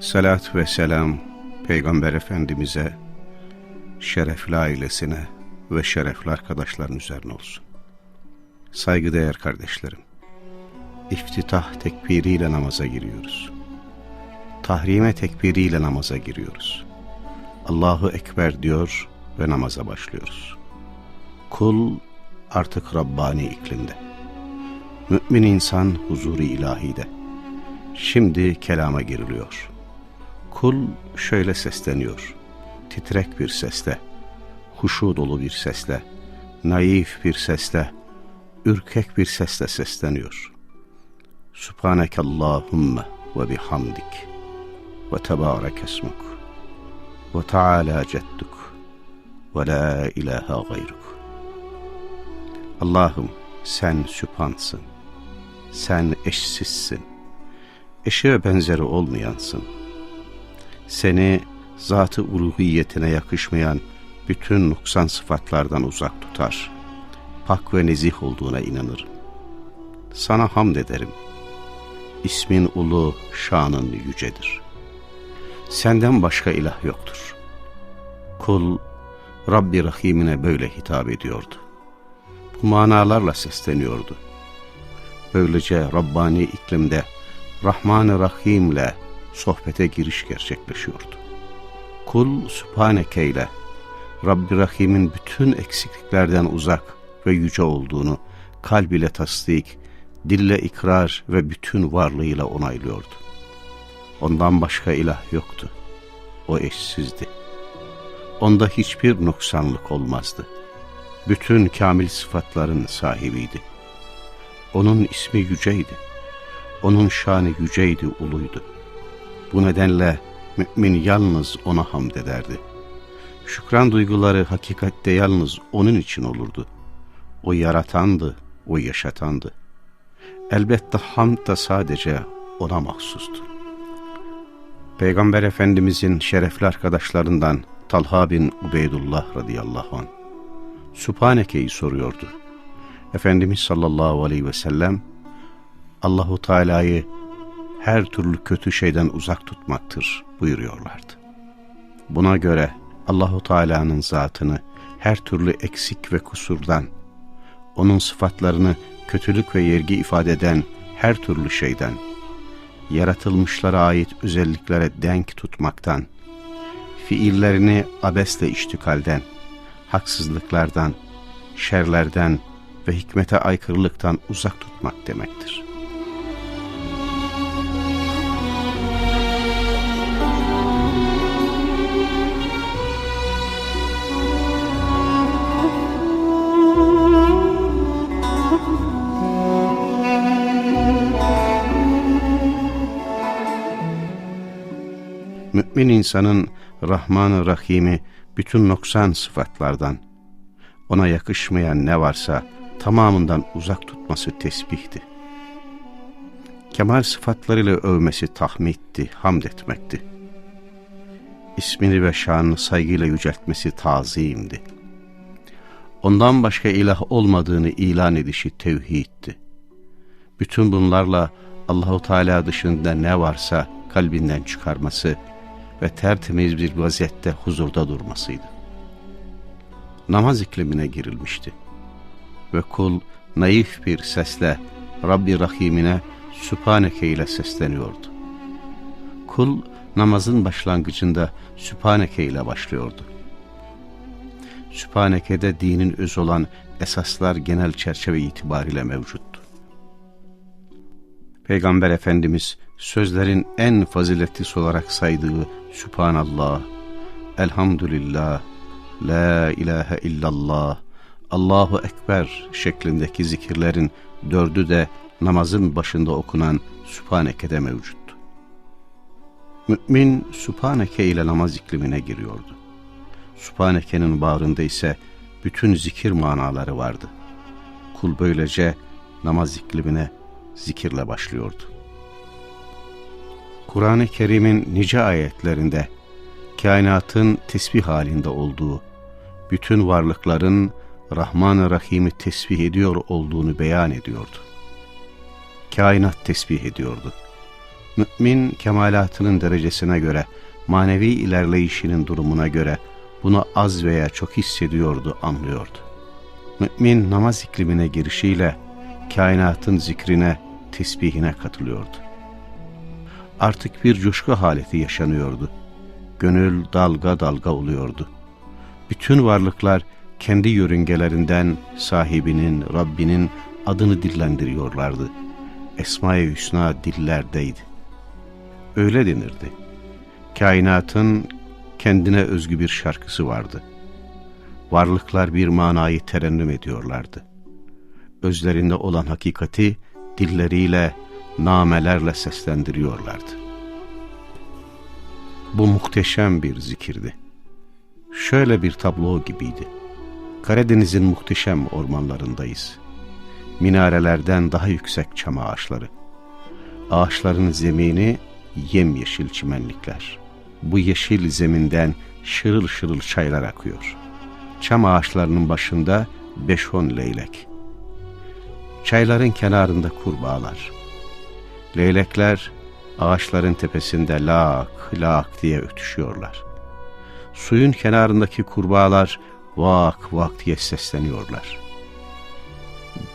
Salat ve selam Peygamber Efendimiz'e, şerefli ailesine ve şerefli arkadaşların üzerine olsun. Saygıdeğer kardeşlerim, iftitah tekbiriyle namaza giriyoruz. Tahrime tekbiriyle namaza giriyoruz. Allahu Ekber diyor ve namaza başlıyoruz. Kul artık Rabbani iklimde. Mümin insan huzuru ilahide. Şimdi kelama giriliyor. Kul şöyle sesleniyor. Titrek bir sesle, huşu dolu bir sesle, naif bir sesle, ürkek bir sesle sesleniyor. Subhaneke Allahümme ve bihamdik ve tebarek esmuk ve teala cedduk ve la ilahe gayruk. Allah'ım sen süphansın, sen eşsizsin, eşi ve benzeri olmayansın. Seni zatı uluhiyetine yakışmayan bütün nuksan sıfatlardan uzak tutar. Pak ve nezih olduğuna inanırım. Sana hamd ederim. İsmin ulu, şanın yücedir. Senden başka ilah yoktur. Kul, Rabbi Rahim'ine böyle hitap ediyordu. Bu manalarla sesleniyordu. Böylece Rabbani iklimde Rahman-ı Rahim'le sohbete giriş gerçekleşiyordu. Kul Sübhaneke ile Rabbi Rahim'in bütün eksikliklerden uzak ve yüce olduğunu kalb ile tasdik, dille ikrar ve bütün varlığıyla onaylıyordu. Ondan başka ilah yoktu. O eşsizdi. Onda hiçbir noksanlık olmazdı. Bütün kamil sıfatların sahibiydi. Onun ismi yüceydi. Onun şanı yüceydi, uluydu. Bu nedenle mümin yalnız ona hamd ederdi. Şükran duyguları hakikatte yalnız onun için olurdu. O yaratandı, o yaşatandı. Elbette hamd da sadece ona mahsustu. Peygamber Efendimizin şerefli arkadaşlarından Talha bin Ubeydullah radıyallahu anh, Sübhaneke'yi soruyordu. Efendimiz sallallahu aleyhi ve sellem, Allahu Teala'yı her türlü kötü şeyden uzak tutmaktır buyuruyorlardı. Buna göre Allahu Teala'nın zatını her türlü eksik ve kusurdan, onun sıfatlarını kötülük ve yergi ifade eden her türlü şeyden, yaratılmışlara ait özelliklere denk tutmaktan, fiillerini abesle iştikalden, haksızlıklardan, şerlerden ve hikmete aykırılıktan uzak tutmak demektir. Mümin insanın Rahman-ı Rahim'i bütün noksan sıfatlardan, ona yakışmayan ne varsa tamamından uzak tutması tesbihti. Kemal sıfatlarıyla övmesi tahmidti, hamd etmekti. İsmini ve şanını saygıyla yüceltmesi tazimdi. Ondan başka ilah olmadığını ilan edişi tevhiddi. Bütün bunlarla Allahu Teala dışında ne varsa kalbinden çıkarması ve tertemiz bir vaziyette huzurda durmasıydı. Namaz iklimine girilmişti. Ve kul naif bir sesle Rabbi Rahim'ine Sübhaneke ile sesleniyordu. Kul namazın başlangıcında Sübhaneke ile başlıyordu. Sübhaneke'de dinin öz olan esaslar genel çerçeve itibariyle mevcuttu. Peygamber Efendimiz sözlerin en faziletlisi olarak saydığı Sübhanallah, Elhamdülillah, La ilahe illallah, Allahu Ekber şeklindeki zikirlerin dördü de namazın başında okunan Sübhaneke'de mevcuttu. Mümin Sübhaneke ile namaz iklimine giriyordu. Sübhaneke'nin bağrında ise bütün zikir manaları vardı. Kul böylece namaz iklimine zikirle başlıyordu. Kur'an-ı Kerim'in nice ayetlerinde kainatın tesbih halinde olduğu, bütün varlıkların Rahman-ı Rahim'i tesbih ediyor olduğunu beyan ediyordu. Kainat tesbih ediyordu. Mümin kemalatının derecesine göre, manevi ilerleyişinin durumuna göre bunu az veya çok hissediyordu, anlıyordu. Mümin namaz iklimine girişiyle kainatın zikrine, tesbihine katılıyordu. Artık bir coşku haleti yaşanıyordu. Gönül dalga dalga oluyordu. Bütün varlıklar kendi yörüngelerinden sahibinin, Rabbinin adını dillendiriyorlardı. Esma-i Hüsna dillerdeydi. Öyle denirdi. Kainatın kendine özgü bir şarkısı vardı. Varlıklar bir manayı terennüm ediyorlardı. Özlerinde olan hakikati dilleriyle, namelerle seslendiriyorlardı. Bu muhteşem bir zikirdi. Şöyle bir tablo gibiydi. Karadeniz'in muhteşem ormanlarındayız. Minarelerden daha yüksek çam ağaçları. Ağaçların zemini yemyeşil çimenlikler. Bu yeşil zeminden şırıl şırıl çaylar akıyor. Çam ağaçlarının başında beş on leylek. Çayların kenarında kurbağalar. Leylekler ağaçların tepesinde lak lak diye ötüşüyorlar. Suyun kenarındaki kurbağalar vak vak diye sesleniyorlar.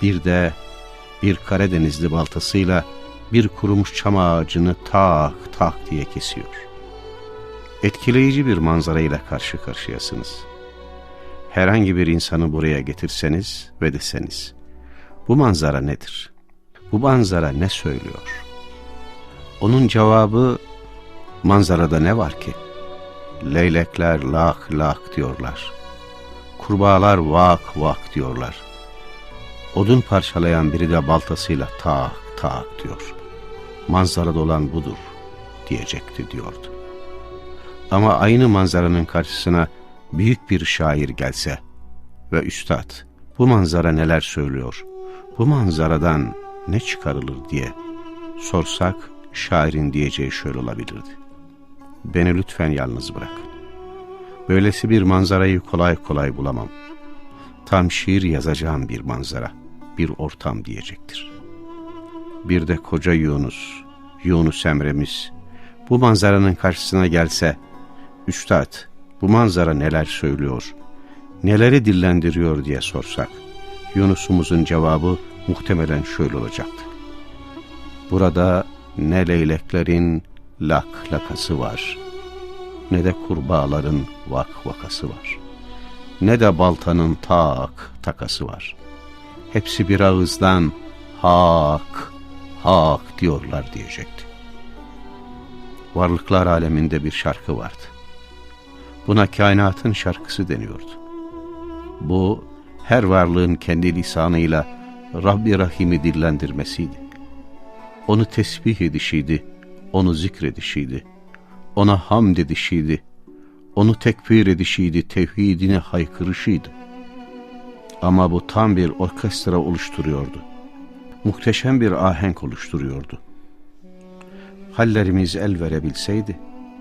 Bir de bir Karadenizli baltasıyla bir kurumuş çam ağacını tak tak diye kesiyor. Etkileyici bir manzara ile karşı karşıyasınız. Herhangi bir insanı buraya getirseniz ve deseniz, bu manzara nedir? Bu manzara ne söylüyor? Onun cevabı, manzarada ne var ki? Leylekler lak lak diyorlar. Kurbağalar vak vak diyorlar. Odun parçalayan biri de baltasıyla tak tak diyor. Manzarada olan budur diyecekti diyordu. Ama aynı manzaranın karşısına büyük bir şair gelse ve üstad bu manzara neler söylüyor, bu manzaradan ne çıkarılır diye sorsak şairin diyeceği şöyle olabilirdi. Beni lütfen yalnız bırak. Böylesi bir manzarayı kolay kolay bulamam. Tam şiir yazacağım bir manzara, bir ortam diyecektir. Bir de koca Yunus, Yunus Emre'miz bu manzaranın karşısına gelse, Üstad bu manzara neler söylüyor, neleri dillendiriyor diye sorsak, Yunus'umuzun cevabı muhtemelen şöyle olacaktı. Burada ne leyleklerin lak lakası var, ne de kurbağaların vak vakası var. Ne de baltanın tak takası var. Hepsi bir ağızdan hak, hak diyorlar diyecekti. Varlıklar aleminde bir şarkı vardı. Buna kainatın şarkısı deniyordu. Bu her varlığın kendi lisanıyla Rabbi Rahim'i dillendirmesiydi. Onu tesbih edişiydi, onu zikredişiydi, ona hamd edişiydi, onu tekbir edişiydi, tevhidine haykırışıydı. Ama bu tam bir orkestra oluşturuyordu. Muhteşem bir ahenk oluşturuyordu. Hallerimiz el verebilseydi,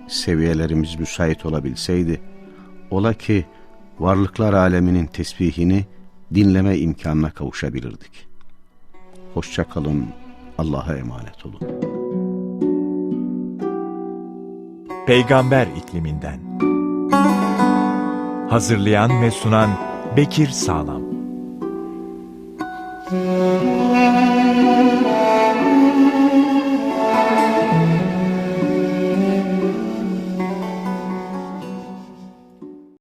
seviyelerimiz müsait olabilseydi, ola ki varlıklar aleminin tesbihini dinleme imkanına kavuşabilirdik. Hoşça kalın, Allah'a emanet olun. Peygamber ikliminden. Hazırlayan ve sunan Bekir Sağlam.